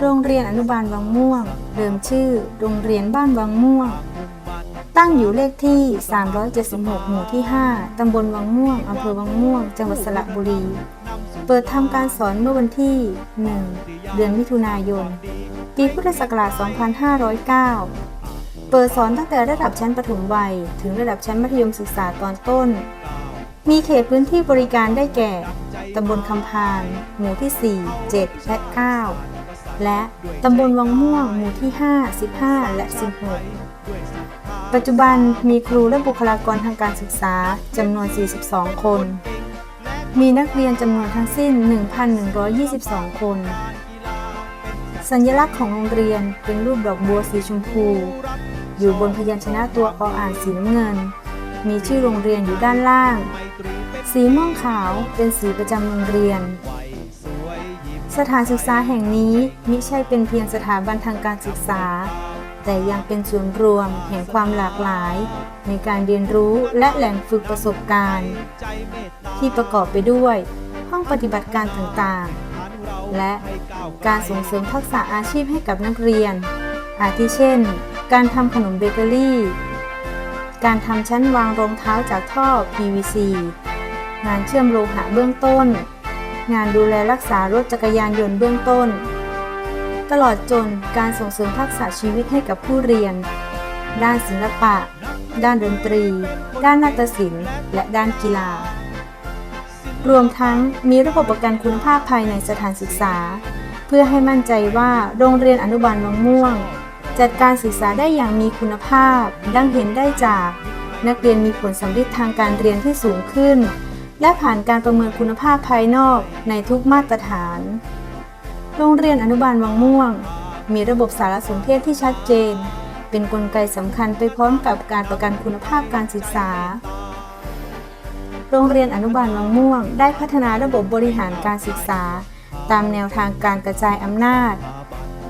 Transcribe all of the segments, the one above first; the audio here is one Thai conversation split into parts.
โรงเรียนอนุบาลวังม่วง เดิมชื่อ โรงเรียนบ้านวังม่วง ตั้งอยู่เลขที่ 376 หมู่ที่ 5 ตำบลวังม่วง อำเภอวังม่วง จังหวัดสระบุรี เปิดทำการสอนเมื่อวันที่ 1 เดือนมิถุนายน ปีพุทธศักราช 2509 เปิดสอนตั้งแต่ระดับชั้นประถมวัย ถึงระดับชั้นมัธยมศึกษาตอนต้น มีเขตพื้นที่บริการได้แก่ ตำบลคำพาน หมู่ที่ 4 7 และ 9 และตำบลวังม่วงหมู่ที่ 5 15 และ 16 ปัจจุบันมีครูและบุคลากรทางการศึกษาจำนวน 42 คน มีนักเรียนจำนวนทั้งสิ้น 1,122 คน สัญลักษณ์ของโรงเรียนเป็นรูปดอกบัวสีชมพู อยู่บนพยัญชนะตัวออ่านสีน้ำเงิน มีชื่อโรงเรียนอยู่ด้านล่าง สีม่วงขาวเป็นสีประจำโรงเรียน สถานศึกษาแห่งนี้มิใช่เป็นเพียงสถาบันทางการศึกษา แต่ยังเป็นส่วนรวมแห่งความหลากหลาย ในการเรียนรู้และแหล่งฝึกประสบการณ์ ที่ประกอบไปด้วย ห้องปฏิบัติการต่างๆ และการส่งเสริมทักษะอาชีพให้กับนักเรียน อาทิเช่น การทำขนมเบเกอรี่ การทำชั้นวางรองเท้าจากท่อ PVC งานเชื่อมโลหะเบื้องต้น งานดูแลรักษารถจักรยานยนต์เบื้องต้น ตลอดจนการส่งเสริมทักษะชีวิตให้กับผู้เรียน ด้านศิลปะ ด้านดนตรี ด้านนาฏศิลป์ และด้านกีฬา รวมทั้งมีระบบประกันคุณภาพภายในสถานศึกษา เพื่อให้มั่นใจว่าโรงเรียนอนุบาลวังม่วง จัดการศึกษาได้อย่างมีคุณภาพ ดังเห็นได้จาก นักเรียนมีผลสำเร็จทางการเรียนที่สูงขึ้น และผ่านการประเมินคุณภาพภายนอกในทุกมาตรฐาน โรงเรียนอนุบาลวังม่วง มีระบบสารสนเทศที่ชัดเจน เป็นนกลไกสำคัญไปพร้อมกับการประกันคุณภาพการศึกษา โรงเรียนอนุบาลวังม่วง ได้พัฒนาระบบบริหารการศึกษา ตามแนวทางการกระจายอำนาจ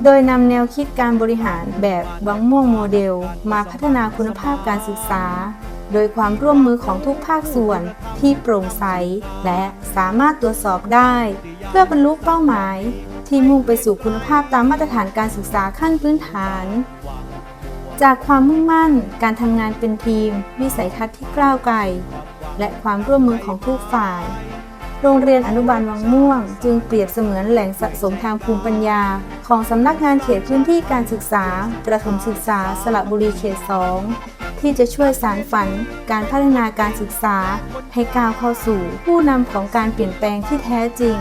โดยนำแนวคิดการบริหารแบบวังม่วงโมเดล มาพัฒนาคุณภาพการศึกษา โดยความร่วมมือของทุกภาคส่วนที่โปร่งใส และสามารถตรวจสอบได้ เพื่อบรรลุเป้าหมาย ที่มุ่งไปสู่คุณภาพตามมาตรฐานการศึกษาขั้นพื้นฐาน จากความมุ่งมั่นการทำงานเป็นทีม วิสัยทัศน์ที่กล้าวไกล และความร่วมมือของทุกฝ่าย โรงเรียนอนุบาลวังม่วง จึงเปรียบเสมือนแหล่งสะสมทางภูมิปัญญา ของสำนักงานเขตพื้นที่การศึกษา ประถมศึกษาสระบุรีเขต 2 ที่จะช่วยสารฝันการพัฒนาการศึกษา ให้ก้าวเข้าสู่ผู้นำของการเปลี่ยนแปลงที่แท้จริง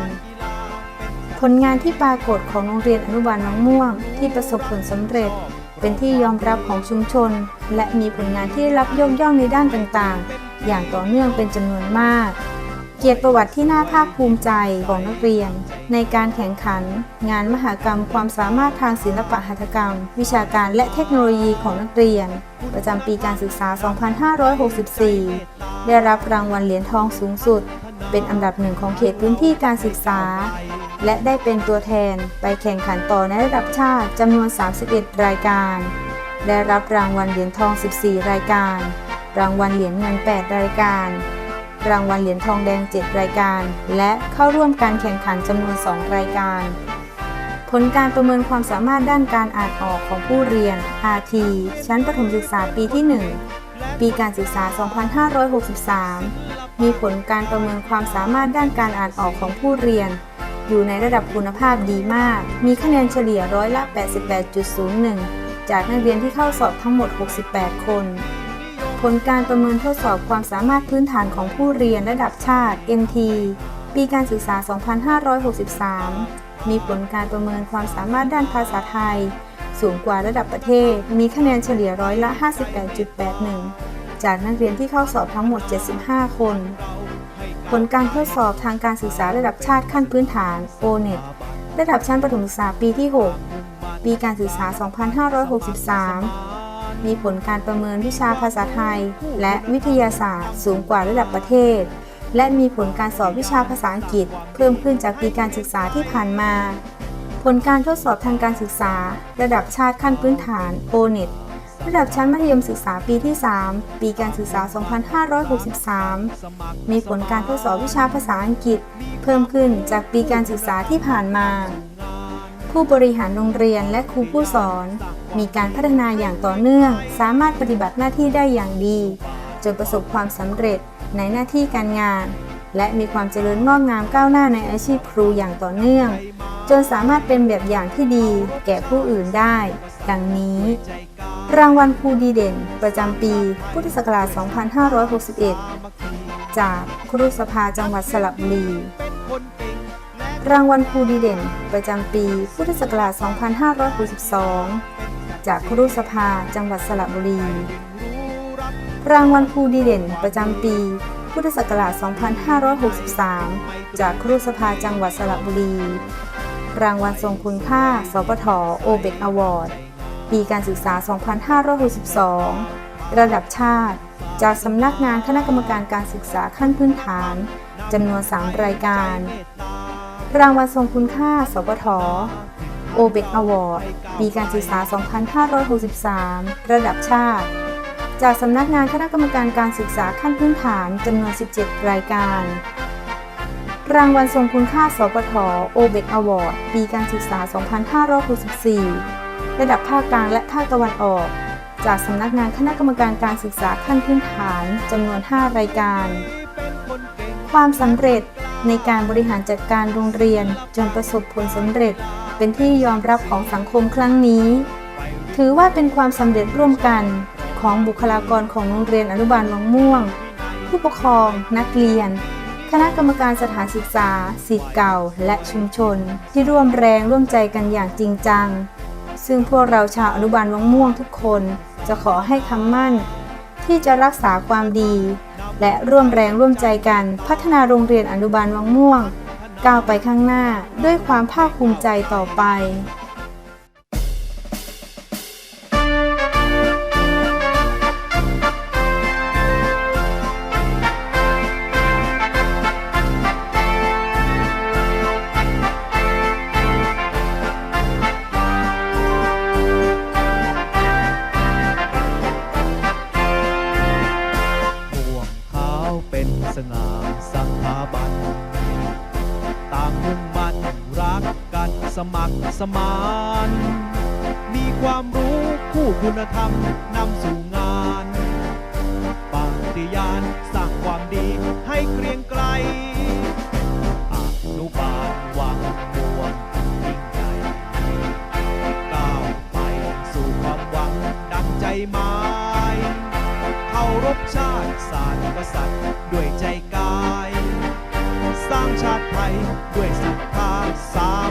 ผลงานที่ปรากฏของโรงเรียนอนุบาลน้องม่วง ที่ประสบผลสำเร็จ เป็นที่ยอมรับของชุมชน และมีผลงานที่ได้รับยกย่องในด้านต่างๆ อย่างต่อเนื่องเป็นจำนวนมาก เกียรติประวัติที่น่าภาคภูมิใจของนักเรียน ในการแข่งขัน งานมหกรรม ความสามารถทางศิลปะหัตถกรรม วิชาการและเทคโนโลยีของนักเรียน ประจำปีการศึกษา 2564 ได้รับรางวัลเหรียญทองสูงสุด เป็นอันดับหนึ่งของเขตพื้นที่การศึกษา และได้เป็นตัวแทนไปแข่งขันต่อในระดับชาติจำนวน 31 รายการ ได้รับรางวัลเหรียญทอง 14 รายการ รางวัลเหรียญเงิน 8 รายการ รางวัลเหรียญทองแดง 7 รายการ และเข้าร่วมการแข่งขันจำนวน 2 รายการ ผลการประเมินความสามารถด้านการอ่านออกของผู้เรียน RT ชั้นประถมศึกษาปีที่ 1 ปีการศึกษา 2563 มีผลการประเมินความสามารถด้านการอ่านออกของผู้เรียน อยู่ในระดับคุณภาพดีมาก มีคะแนนเฉลี่ยร้อยละ 88.01 จากนักเรียนที่เข้าสอบทั้งหมด 68 คน ผลการประเมินทดสอบความสามารถพื้นฐานของผู้เรียนระดับชาติ NT ปีการศึกษา 2563 มีผลการประเมินความสามารถด้านภาษาไทย สูงกว่าระดับประเทศ มีคะแนนเฉลี่ยร้อยละ 58.81 จากนักเรียนที่เข้าสอบทั้งหมด 75 คน ผลการทดสอบทางการศึกษาระดับชาติขั้นพื้นฐาน O-NET ระดับชั้นประถมศึกษาปีที่ 6 ปีการศึกษา 2563 มีผลการประเมินวิชาภาษาไทย และวิทยาศาสตร์ สูงกว่าระดับประเทศ และมีผลการสอบวิชาภาษาอังกฤษ เพิ่มขึ้นจากปีการศึกษาที่ผ่านมา ผลการทดสอบทางการศึกษา ระดับชาติขั้นพื้นฐาน O-NET ระดับชั้นมัธยมศึกษาปีที่ 3 ปีการศึกษา 2563 มีผลการทดสอบวิชาภาษาอังกฤษ เพิ่มขึ้นจากปีการศึกษาที่ผ่านมา ผู้บริหารโรงเรียนและครูผู้สอน มีการพัฒนาอย่างต่อเนื่อง สามารถปฏิบัติหน้าที่ได้อย่างดี จนประสบความสำเร็จในหน้าที่การงาน และมีความเจริญงอกงามก้าวหน้าในอาชีพครูอย่างต่อเนื่อง จนสามารถเป็นแบบอย่างที่ดี แก่ผู้อื่นได้ ดังนี้ รางวัลครูดีเด่น ประจำปี พุทธศักราช 2561 จากครูสภาจังหวัดสระบุรี รางวัลครูดีเด่น ประจำปี พุทธศักราช 2562 จากครูสภา จังหวัดสระบุรี รางวัลครูดีเด่น ประจำปี พุทธศักราช 2563 จากครูสภา จังหวัดสระบุรี รางวัลทรงคุณค่า สปทโอเบกอวอร์ด ปีการศึกษา 2562 ระดับชาติ จากสำนักงานคณะกรรมการการศึกษาขั้นพื้นฐานจำนวน 3 รายการ รางวัลทรงคุณค่าสปทโอเบกอวอร์ดปีการศึกษา 2563 ระดับชาติ จากสำนักงานคณะกรรมการการศึกษาขั้นพื้นฐานจำนวน 17 รายการ รางวัลทรงคุณค่าสปทโอเบกอวอร์ดปีการศึกษา 2564 ระดับภาคกลางและภาคตะวันออก จากสำนักงานคณะกรรมการการศึกษาขั้นพื้นฐานจำนวน 5 รายการ ความสำเร็จ ในการบริหารจัดการโรงเรียนจนประสบผลสำเร็จ เป็นที่ยอมรับของสังคมครั้งนี้ ถือว่าเป็นความสำเร็จร่วมกันของบุคลากรของโรงเรียนอนุบาลวังม่วง ผู้ปกครอง นักเรียน คณะกรรมการสถานศึกษาศิษย์เก่า และชุมชน ที่ร่วมแรงร่วมใจกันอย่างจริงจัง ซึ่งพวกเราชาวอนุบาลวังม่วงทุกคนจะขอให้คำมั่น ที่จะรักษาความดี และร่วมแรงร่วมใจกันพัฒนาโรงเรียนอนุบาลวังม่วง ก้าวไปข้างหน้าด้วยความภาคภูมิใจต่อไป สถาบัน ต่างมุ่งมั่นรักกันสมัครสมาน มีความรู้คู่คุณธรรมนำสู่งานปฏิยานสร้างความดีให้เกรียงไกรอนุบาลวัง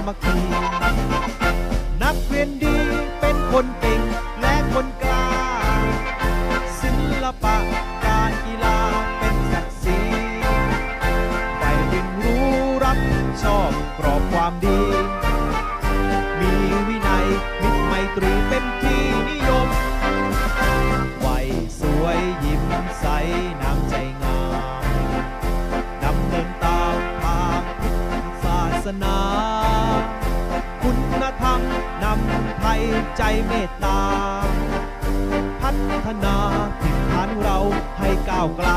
ส ใจเมตตา พัฒนาถิ่นฐานเราให้ก้าวไกล